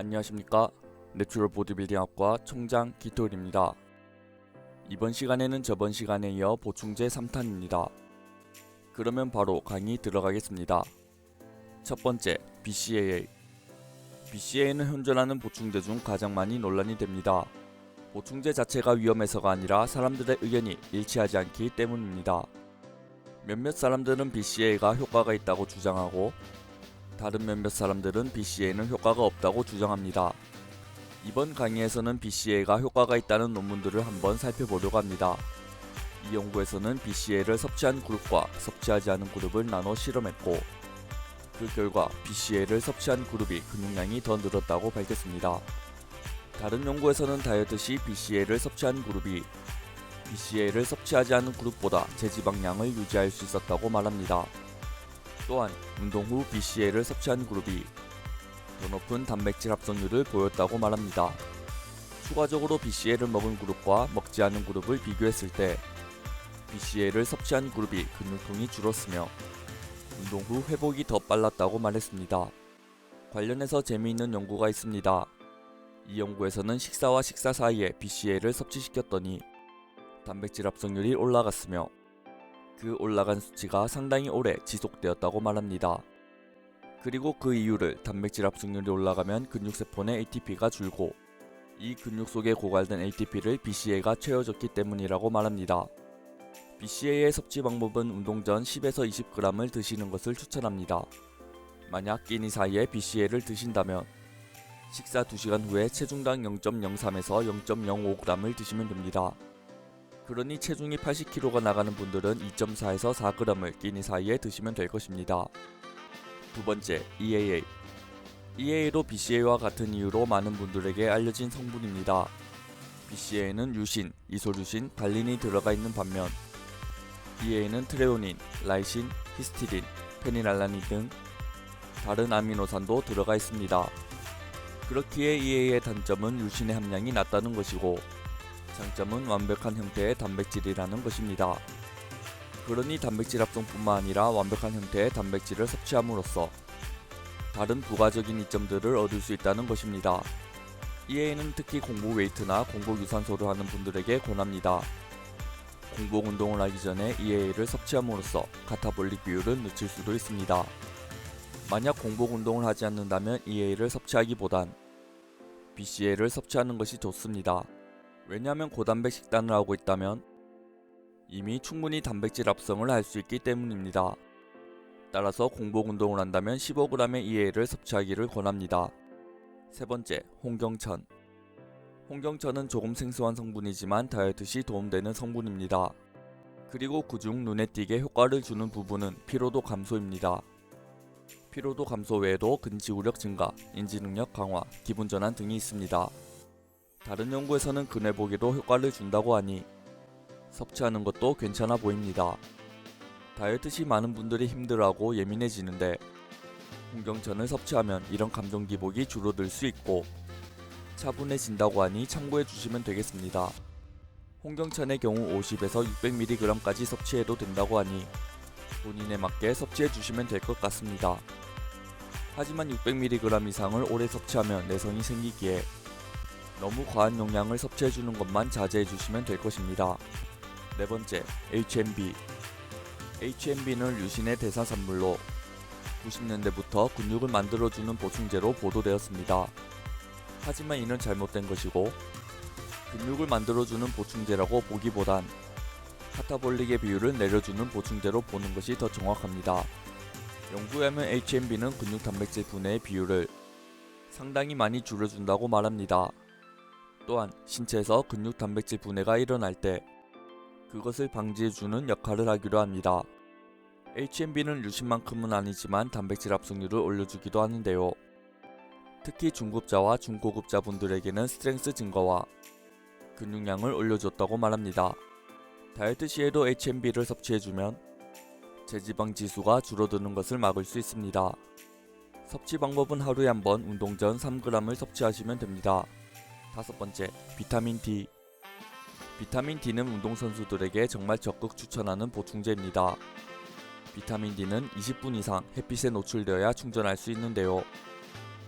안녕하십니까 내추럴 보디빌딩학과 총장 기토일입니다. 이번 시간에는 저번 시간에 이어 보충제 3탄입니다. 그러면 바로 강의 들어가겠습니다. 첫 번째, BCAA. BCAA는 현존하는 보충제 중 가장 많이 논란이 됩니다. 보충제 자체가 위험해서가 아니라 사람들의 의견이 일치하지 않기 때문입니다. 몇몇 사람들은 BCAA가 효과가 있다고 주장하고 다른 몇몇 사람들은 BCAA는 효과가 없다고 주장합니다. 이번 강의에서는 BCAA가 효과가 있다는 논문들을 한번 살펴보려고 합니다. 이 연구에서는 BCAA를 섭취한 그룹과 섭취하지 않은 그룹을 나눠 실험했고 그 결과 BCAA를 섭취한 그룹이 근육량이 더 늘었다고 밝혔습니다. 다른 연구에서는 다이어트 시 BCAA를 섭취한 그룹이 BCAA를 섭취하지 않은 그룹보다 제지방량을 유지할 수 있었다고 말합니다. 또한 운동 후 BCAA를 섭취한 그룹이 더 높은 단백질 합성률을 보였다고 말합니다. 추가적으로 BCAA를 먹은 그룹과 먹지 않은 그룹을 비교했을 때 BCAA를 섭취한 그룹이 근육통이 줄었으며 운동 후 회복이 더 빨랐다고 말했습니다. 관련해서 재미있는 연구가 있습니다. 이 연구에서는 식사와 식사 사이에 BCAA를 섭취시켰더니 단백질 합성률이 올라갔으며 그 올라간 수치가 상당히 오래 지속되었다고 말합니다. 그리고 그 이유를 단백질 합성률이 올라가면 근육세포 내 ATP가 줄고 이 근육 속에 고갈된 ATP를 BCAA가 채워줬기 때문이라고 말합니다. BCAA의 섭취 방법은 운동 전 10에서 20g을 드시는 것을 추천합니다. 만약 끼니 사이에 BCAA를 드신다면 식사 2시간 후에 체중당 0.03에서 0.05g을 드시면 됩니다. 그러니 체중이 80kg가 나가는 분들은 2.4에서 4g을 끼니 사이에 드시면 될 것입니다. 두 번째, EAA. EAA도 BCAA와 같은 이유로 많은 분들에게 알려진 성분입니다. BCAA는 유신, 이소류신, 발린이 들어가 있는 반면 EAA는 트레오닌, 라이신, 히스티딘, 페니랄라닌 등 다른 아미노산도 들어가 있습니다. 그렇기에 EAA의 단점은 유신의 함량이 낮다는 것이고 장점은 완벽한 형태의 단백질이라는 것입니다. 그러니 단백질 합성뿐만 아니라 완벽한 형태의 단백질을 섭취함으로써 다른 부가적인 이점들을 얻을 수 있다는 것입니다. EA는 특히 공복 웨이트나 공복 유산소를 하는 분들에게 권합니다. 공복 운동을 하기 전에 EA를 섭취함으로써 카타볼릭 비율은 늦출 수도 있습니다. 만약 공복 운동을 하지 않는다면 EA를 섭취하기보단 BCA를 섭취하는 것이 좋습니다. 왜냐하면 고단백 식단을 하고 있다면 이미 충분히 단백질 합성을 할 수 있기 때문입니다. 따라서 공복 운동을 한다면 15g의 EA를 섭취하기를 권합니다. 세 번째, 홍경천. 홍경천은 조금 생소한 성분이지만 다이어트 시 도움되는 성분입니다. 그리고 그중 눈에 띄게 효과를 주는 부분은 피로도 감소입니다. 피로도 감소 외에도 근지구력 증가, 인지능력 강화, 기분 전환 등이 있습니다. 다른 연구에서는 근회복에도 효과를 준다고 하니 섭취하는 것도 괜찮아 보입니다. 다이어트 시 많은 분들이 힘들어하고 예민해지는데 홍경천을 섭취하면 이런 감정 기복이 줄어들 수 있고 차분해진다고 하니 참고해 주시면 되겠습니다. 홍경천의 경우 50에서 600mg까지 섭취해도 된다고 하니 본인에 맞게 섭취해 주시면 될 것 같습니다. 하지만 600mg 이상을 오래 섭취하면 내성이 생기기에 너무 과한 용량을 섭취해 주는 것만 자제해 주시면 될 것입니다. 네 번째, HMB. HMB는 유신의 대사산물로 90년대부터 근육을 만들어주는 보충제로 보도되었습니다. 하지만 이는 잘못된 것이고 근육을 만들어주는 보충제라고 보기보단 카타볼릭의 비율을 내려주는 보충제로 보는 것이 더 정확합니다. 연구에 하면 HMB는 근육 단백질 분해의 비율을 상당히 많이 줄여준다고 말합니다. 또한 신체에서 근육 단백질 분해가 일어날 때 그것을 방지해주는 역할을 하기도 합니다. HMB는 유신만큼은 아니지만 단백질 합성률을 올려주기도 하는데요. 특히 중급자와 중고급자 분들에게는 스트렝스 증가와 근육량을 올려줬다고 말합니다. 다이어트 시에도 HMB를 섭취해주면 체지방 지수가 줄어드는 것을 막을 수 있습니다. 섭취 방법은 하루에 한 번 운동 전 3g을 섭취하시면 됩니다. 다섯 번째, 비타민 D. 비타민 D는 운동선수들에게 정말 적극 추천하는 보충제입니다. 비타민 D는 20분 이상 햇빛에 노출되어야 충전할 수 있는데요.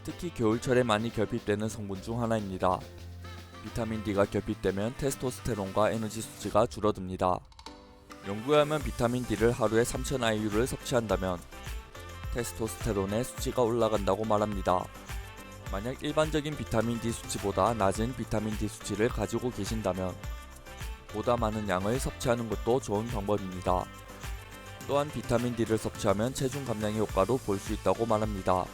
특히 겨울철에 많이 결핍되는 성분 중 하나입니다. 비타민 D가 결핍되면 테스토스테론과 에너지 수치가 줄어듭니다. 연구에 하면 비타민 D를 하루에 3000 IU를 섭취한다면 테스토스테론의 수치가 올라간다고 말합니다. 만약 일반적인 비타민 D 수치보다 낮은 비타민 D 수치를 가지고 계신다면 보다 많은 양을 섭취하는 것도 좋은 방법입니다. 또한 비타민 D를 섭취하면 체중 감량의 효과도 볼 수 있다고 말합니다.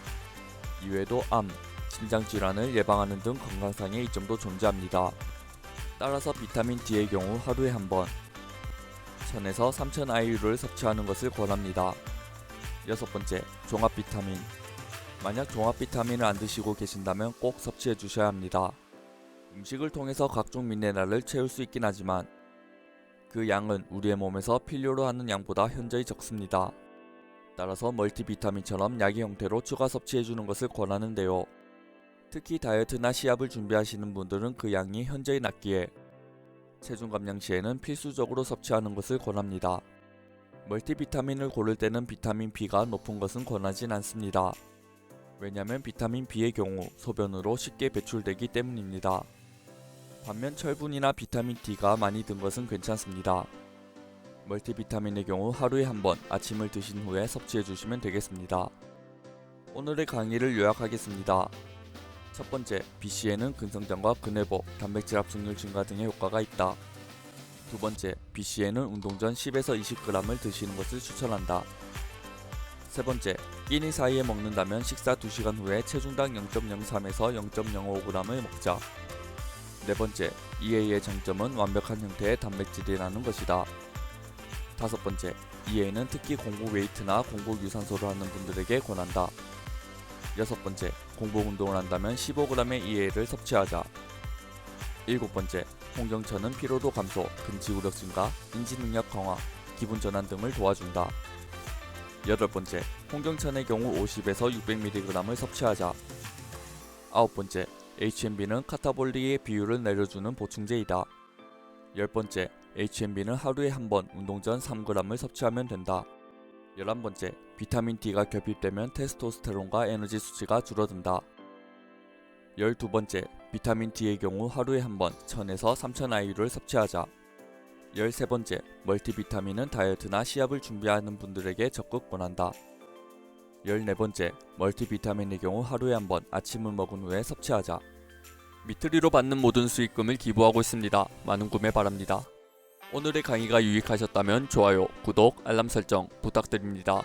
이외에도 암, 심장 질환을 예방하는 등 건강상의 이점도 존재합니다. 따라서 비타민 D의 경우 하루에 한 번, 1000에서 3000 IU를 섭취하는 것을 권합니다. 여섯 번째, 종합 비타민. 만약 종합 비타민을 안 드시고 계신다면 꼭 섭취해 주셔야 합니다. 음식을 통해서 각종 미네랄을 채울 수 있긴 하지만 그 양은 우리의 몸에서 필요로 하는 양보다 현저히 적습니다. 따라서 멀티비타민처럼 약의 형태로 추가 섭취해 주는 것을 권하는데요. 특히 다이어트나 시합을 준비하시는 분들은 그 양이 현저히 낮기에 체중 감량 시에는 필수적으로 섭취하는 것을 권합니다. 멀티비타민을 고를 때는 비타민 B가 높은 것은 권하진 않습니다. 왜냐하면 비타민 B의 경우 소변으로 쉽게 배출되기 때문입니다. 반면 철분이나 비타민 D가 많이 든 것은 괜찮습니다. 멀티비타민의 경우 하루에 한 번 아침을 드신 후에 섭취해 주시면 되겠습니다. 오늘의 강의를 요약하겠습니다. 첫 번째, BC에는 근성장과 근회복, 단백질 합성률 증가 등의 효과가 있다. 두 번째, BC에는 운동 전 10에서 20g을 드시는 것을 추천한다. 세 번째, 끼니 사이에 먹는다면 식사 2시간 후에 체중당 0.03에서 0.05g을 먹자. 네 번째, EA의 장점은 완벽한 형태의 단백질이라는 것이다. 다섯 번째, EA는 특히 공복 웨이트나 공복 유산소를 하는 분들에게 권한다. 여섯 번째, 공복 운동을 한다면 15g의 EA를 섭취하자. 일곱 번째, 홍경천은 피로도 감소, 근지구력 증가, 인지 능력 강화, 기분 전환 등을 도와준다. 여덟 번째, 홍경천의 경우 50에서 600mg을 섭취하자. 아홉 번째, HMB는 카타볼릭의 비율을 내려주는 보충제이다. 열 번째, HMB는 하루에 한 번 운동 전 3g을 섭취하면 된다. 열한 번째, 비타민 D가 결핍되면 테스토스테론과 에너지 수치가 줄어든다. 열두 번째, 비타민 D의 경우 하루에 한 번 1000에서 3000 IU를 섭취하자. 열세 번째, 멀티비타민은 다이어트나 시합을 준비하는 분들에게 적극 권한다. 열네 번째, 멀티비타민의 경우 하루에 한 번 아침을 먹은 후에 섭취하자. 미트리로 받는 모든 수익금을 기부하고 있습니다. 많은 구매 바랍니다. 오늘의 강의가 유익하셨다면 좋아요, 구독, 알람 설정 부탁드립니다.